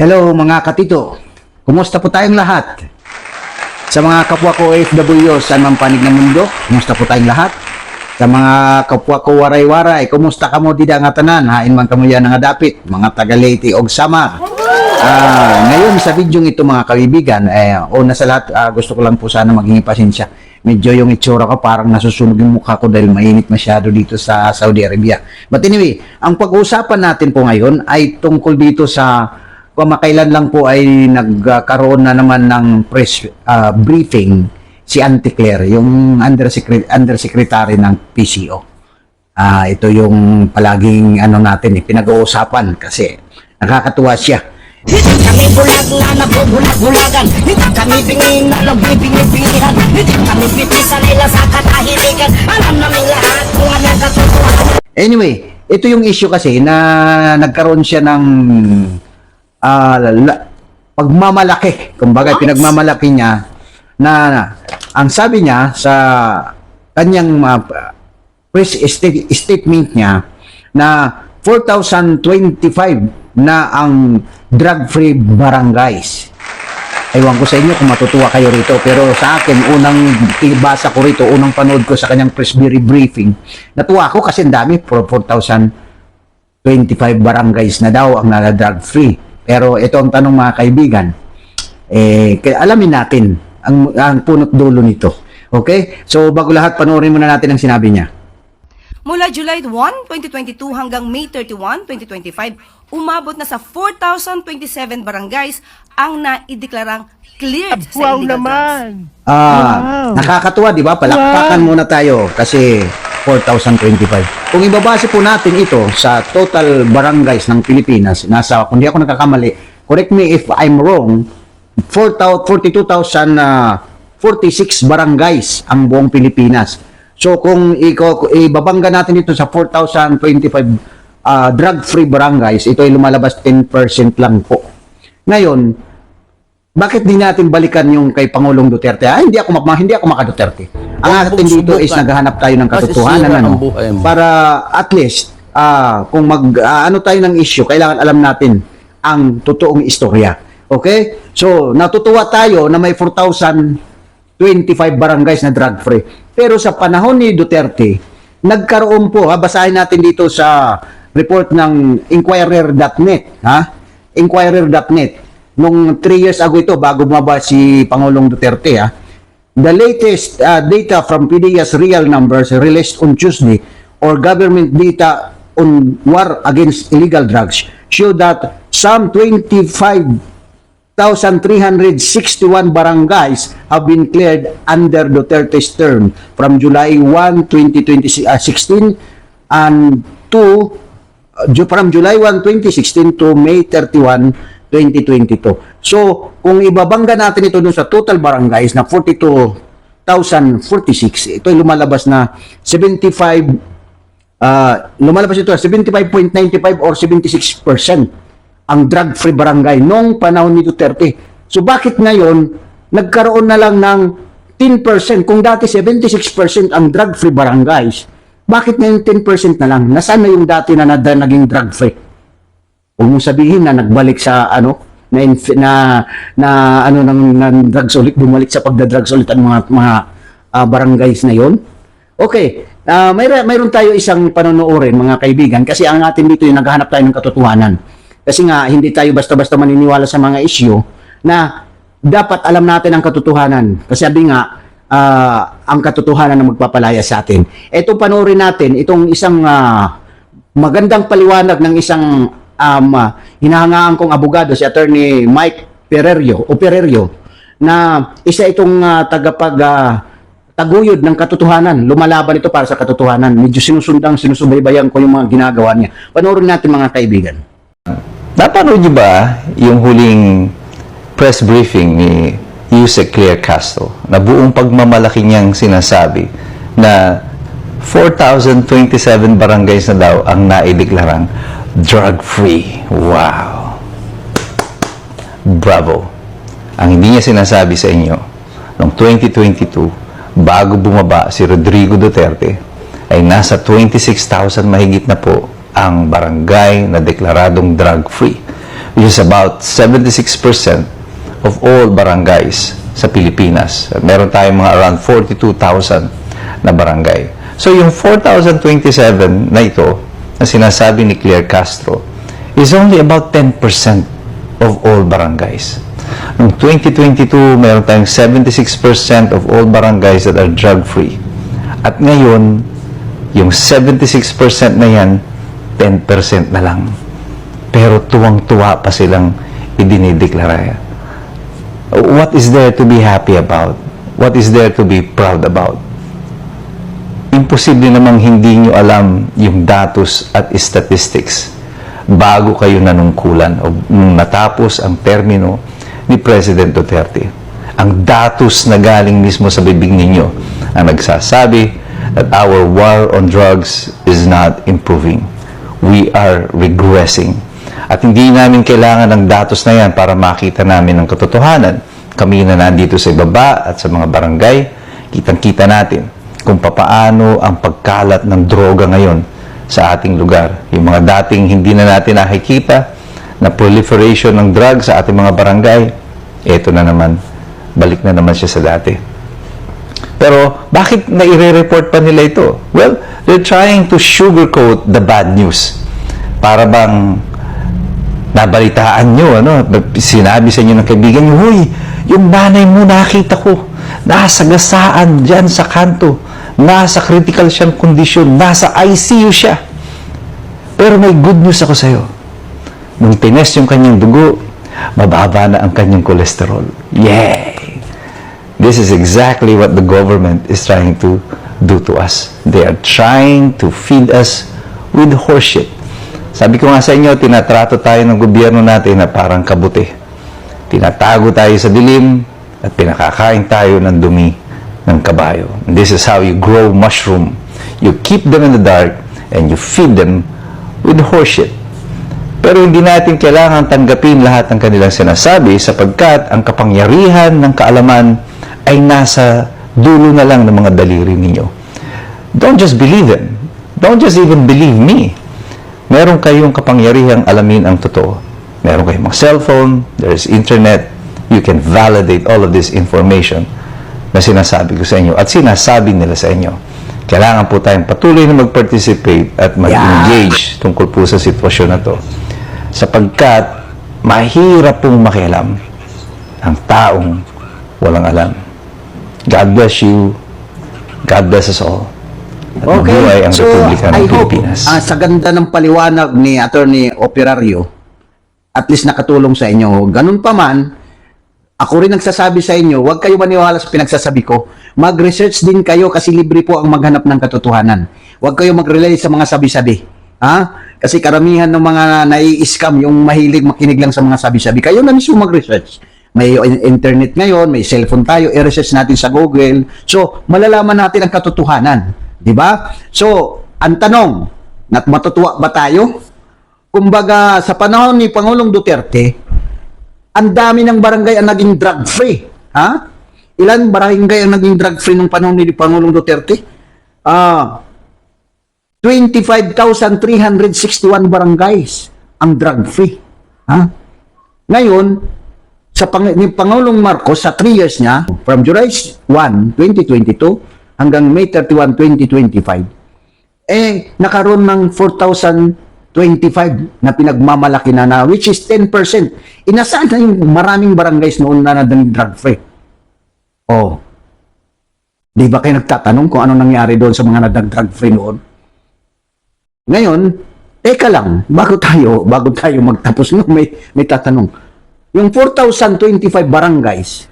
Hello mga katito, kumusta po tayong lahat? Sa mga kapwa ko OFW sa mang panig ng mundo, kumusta po tayong lahat? Sa mga kapwa ko waray-waray, kumusta kamo dida nga tanan? Hain man kamo yan nga dapit, mga taga Leyte og Samar. Ah, ngayon sa video ito mga kaibigan, eh, una sa lahat, ah, gusto ko lang po sana maging pasensya. Medyo yung itsura ko parang nasusunog yung mukha ko dahil mainit masyado dito sa Saudi Arabia. But anyway, ang pag-uusapan natin po ngayon ay tungkol dito sa kumakailan lang po ay nagkaroon na naman ng press ah, briefing si Auntie Claire, yung undersecretary, undersecretary ng PCO. Ah, ito yung palaging ano natin eh, pinag-uusapan kasi nakakatuwa siya. Hindi kami bulag na nabubulag-bulagan Hindi kami bingin na nagbibingi-bingihan Hindi kami pitisan nila sa katahimikan Alam namin lahat kung anong katotohanan Anyway, ito yung issue kasi na nagkaroon siya ng ah, la- pagmamalaki. Kumbaga, pinagmamalaki niya na, ang sabi niya sa kanyang ah, press sta- statement niya na 4,025 na ang drug-free barangays. Ewan ko sa inyo kung matutuwa kayo rito. Pero sa akin, unang basa ko rito, unang panood ko sa kanyang press briefing, natuwa ako kasi ang dami, 4,025 barangays na daw ang nala drug free. Pero ito ang tanong mga kaibigan, eh, kaya alamin natin ang, ang punot dulo nito. Okay? So, bago lahat, panoorin muna natin ang sinabi niya. Mula July 1, 2022 hanggang May 31, 2025, umabot na sa 4,027 barangays ang naideklarang cleared sa Wow drugs. naman! Ah, nakakatuwa, di ba? Palakpakan muna tayo kasi 4,025. Kung ibabase po natin ito sa total barangays ng Pilipinas, nasa, kung di ako nagkakamali, correct me if I'm wrong, 4,000 42,046 barangays ang buong Pilipinas. So kung ibabangga natin ito sa 4,025 ah, drug-free barangays, ito ay lumalabas 10% lang po. Ngayon, bakit di natin balikan yung kay Pangulong Duterte? Ah, hindi ako hindi ako maka Duterte. Ang atin dito is naghahanap tayo ng katotohanan ano para at least ah kung mag ah, ano tayo ng issue, kailangan alam natin ang totoong istorya. Okay? So, natutuwa tayo na may 4,025 barangays na drug free. Pero sa panahon ni Duterte, nagkaroon po, ha, basahin natin dito sa report ng Inquirer.net, ha? Inquirer.net. Nung 3 years ago ito, bago bumaba si Pangulong Duterte, ha? The latest uh, data from PDEA's real numbers released on Tuesday or government data on war against illegal drugs show that some 25,361 barangays have been cleared under Duterte's term from July 1, 2016 and to uh, from July 1, 2016 to May 31, 2022. So, kung ibabangga natin ito dun sa total barangays na 42,046, ito ay lumalabas na 75 Ah, lumalabas ito 75.95 or 76% ang drug-free barangay nung panahon ni Duterte. So bakit ngayon nagkaroon na lang ng 10%? Kung dati 76% ang drug-free barangays, bakit ngayon 10% na lang? Nasaan na yung dati na naging drug-free? Huwag mong sabihin na nagbalik sa ano na na, na ano ng, ng drugs ulit bumalik sa pagda-drugs ulit ang mga mga ah, barangays na yon. Okay, ah mayroon mayroon tayo isang panonoodin mga kaibigan kasi ang atin dito yung naghahanap tayo ng katotohanan. Kasi nga hindi tayo basta-basta maniniwala sa mga issue na dapat alam natin ang katotohanan. Kasi sabi nga ah, ang katotohanan na magpapalaya sa atin. Ito panoorin natin itong isang ah, magandang paliwanag ng isang um, ah, hinahangaan kong abogado si attorney Mike Pererio o Pererio na isa itong ah, tagapag ah, taguyod ng katotohanan. Lumalaban ito para sa katotohanan. Medyo sinusundang, sinusubaybayan ko yung mga ginagawa niya. Panoorin natin mga kaibigan. Napanood niyo ba yung huling press briefing ni Yusek Claire Castro na buong pagmamalaki niyang sinasabi na 4,027 barangays na daw ang naideklarang drug-free. Wow! Bravo! Ang hindi niya sinasabi sa inyo, noong 2022, bago bumaba si Rodrigo Duterte, ay nasa 26,000 mahigit na po ang barangay na deklaradong drug-free. which is about 76% of all barangays sa Pilipinas. Meron tayong mga around 42,000 na barangay. So yung 4,027 na ito, na sinasabi ni Claire Castro, is only about 10% of all barangays. Noong 2022, meron tayong 76% of all barangays that are drug-free. At ngayon, yung 76% na yan, 10% na lang. Pero tuwang-tuwa pa silang idinideklara. What is there to be happy about? What is there to be proud about? Imposible namang hindi nyo alam yung datos at statistics bago kayo nanungkulan o natapos ang termino ni President Duterte. Ang datos na galing mismo sa bibig ninyo ang nagsasabi that our war on drugs is not improving. We are regressing. At hindi namin kailangan ng datos na yan para makita namin ang katotohanan. Kami na nandito sa ibaba at sa mga barangay, kitang-kita natin kung papaano ang pagkalat ng droga ngayon sa ating lugar. Yung mga dating hindi na natin nakikita na proliferation ng drugs sa ating mga barangay, eto na naman, balik na naman siya sa dati. Pero bakit naire-report pa nila ito? Well, they're trying to sugarcoat the bad news. Para bang nabalitaan nyo, ano, sinabi sa inyo ng kaibigan nyo, Huy, yung nanay mo nakita ko, nasa gasaan dyan sa kanto, nasa critical siyang kondisyon, nasa ICU siya. Pero may good news ako sa'yo. Nung tinest yung kanyang dugo, mababa na ang kanyang kolesterol. Yay! This is exactly what the government is trying to do to us. They are trying to feed us with horseshit. Sabi ko nga sa inyo, tinatrato tayo ng gobyerno natin na parang kabuti. Tinatago tayo sa dilim at pinakakain tayo ng dumi ng kabayo. And this is how you grow mushroom. You keep them in the dark and you feed them with horseshit. Pero hindi natin kailangan tanggapin lahat ng kanilang sinasabi sapagkat ang kapangyarihan ng kaalaman ay nasa dulo na lang ng mga daliri ninyo. Don't just believe them. Don't just even believe me. Meron kayong kapangyarihang alamin ang totoo. Meron kayong mga cellphone, there's internet, you can validate all of this information na sinasabi ko sa inyo at sinasabi nila sa inyo. Kailangan po tayong patuloy na mag-participate at mag-engage tungkol po sa sitwasyon na to. Sapagkat mahirap pong makialam ang taong walang alam. God bless you. God bless us all. At mabuhay ang Republika ng I hope, Pilipinas. ah, sa ganda ng paliwanag ni Attorney Operario, at least nakatulong sa inyo. Ganun pa man, ako rin nagsasabi sa inyo, huwag kayo maniwala sa pinagsasabi ko. Mag-research din kayo kasi libre po ang maghanap ng katotohanan. Huwag kayo mag-rely sa mga sabi-sabi. Ha? Kasi karamihan ng mga nai-scam, yung mahilig makinig lang sa mga sabi-sabi. Kayo na mismo mag-research. May internet ngayon, may cellphone tayo, i-research natin sa Google. So, malalaman natin ang katotohanan. Ba? So, ang tanong, matutuwa ba tayo? Kumbaga, sa panahon ni Pangulong Duterte, ang dami ng barangay ang naging drug-free. Ha? Ilan barangay ang naging drug-free nung panahon ni Pangulong Duterte? Ah, 25,361 barangays ang drug-free. Ha? Ngayon, sa pang, ni Pangulong Marcos sa 3 years niya, from July 1, 2022 hanggang May 31, 2025, eh, nakaroon ng 4,025 na pinagmamalaki na na, which is 10%. Inasaan na yung maraming barangays noon na naging drug-free? Oh. Di ba kayo nagtatanong kung ano nangyari doon sa mga nadag-drug-free noon? Ngayon, teka lang, bago tayo, bago tayo magtapos, no, may, may tatanong. Yung 4,025 barangays,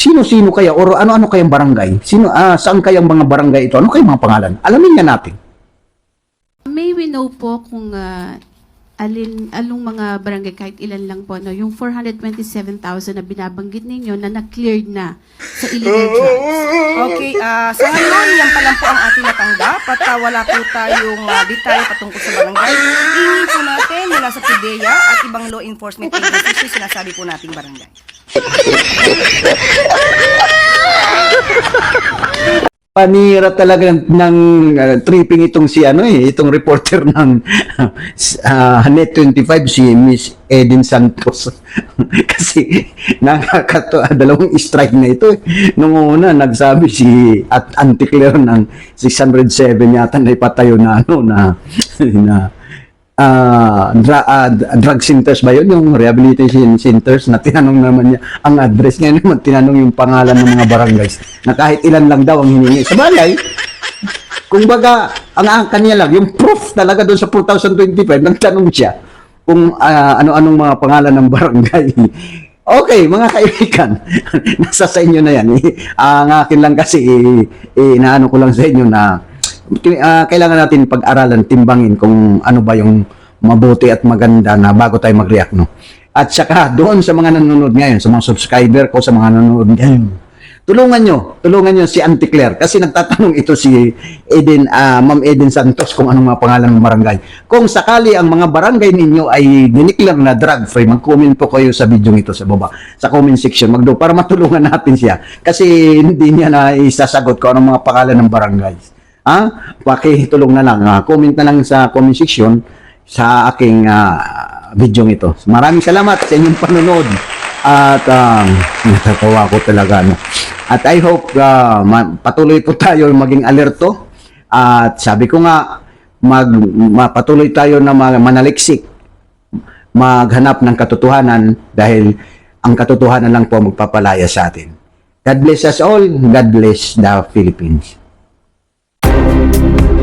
sino-sino kaya, or ano-ano kayang barangay? Sino, ah, saan kayang mga barangay ito? Ano kayang mga pangalan? Alamin nga natin. We know po kung ah, alin along mga barangay kahit ilan lang po no yung 427,000 na binabanggit ninyo na na-cleared na sa illegal drugs. Okay, ah sa ngayon, yan pa lang po ang ating natanggap at ah, wala po tayong uh, detalye patungkol sa barangay. Hingin po natin mula sa PIDEA at ibang law enforcement agencies yung sinasabi po nating barangay. panira talaga ng uh, tripping itong si ano eh, itong reporter ng uh, Net 25 si Miss Eden Santos. Kasi nakakato dalawang strike na ito. Eh. Nung una nagsabi si at Anticlear ng 607 yata na ipatayo na ano na na ah dra- ah, drug centers ba yun? Yung rehabilitation centers na tinanong naman niya ang address. Ngayon naman tinanong yung pangalan ng mga barangays na kahit ilan lang daw ang hiningi. Sa bagay, kung baga, ang, ang kanya lang, yung proof talaga doon sa 2025, nagtanong siya kung ah, ano-anong mga pangalan ng barangay. Okay, mga kaibigan, nasa sa inyo na yan. Eh, ang akin lang kasi, eh, eh, inaano ko lang sa inyo na ah, kailangan natin pag-aralan, timbangin kung ano ba yung mabuti at maganda na bago tayo mag-react, no? At saka doon sa mga nanonood ngayon, sa mga subscriber ko, sa mga nanonood ngayon, tulungan nyo, tulungan nyo si Auntie Claire kasi nagtatanong ito si Eden, ah, Ma'am Eden Santos kung anong mga pangalan ng barangay. Kung sakali ang mga barangay ninyo ay diniklar na drug-free, mag-comment po kayo sa video ito sa baba, sa comment section, magdo para matulungan natin siya. Kasi hindi niya na isasagot kung anong mga pangalan ng barangay. Ha? Pakitulong na lang. ah, comment na lang sa comment section sa aking ah, video ito. Maraming salamat sa inyong panonood. At um, natatawa ko talaga. No? At I hope ah, ma- patuloy po tayo maging alerto. At sabi ko nga, mag, mapatuloy tayo na ma- manaliksik maghanap ng katotohanan dahil ang katotohanan lang po magpapalaya sa atin. God bless us all. God bless the Philippines. Thank you.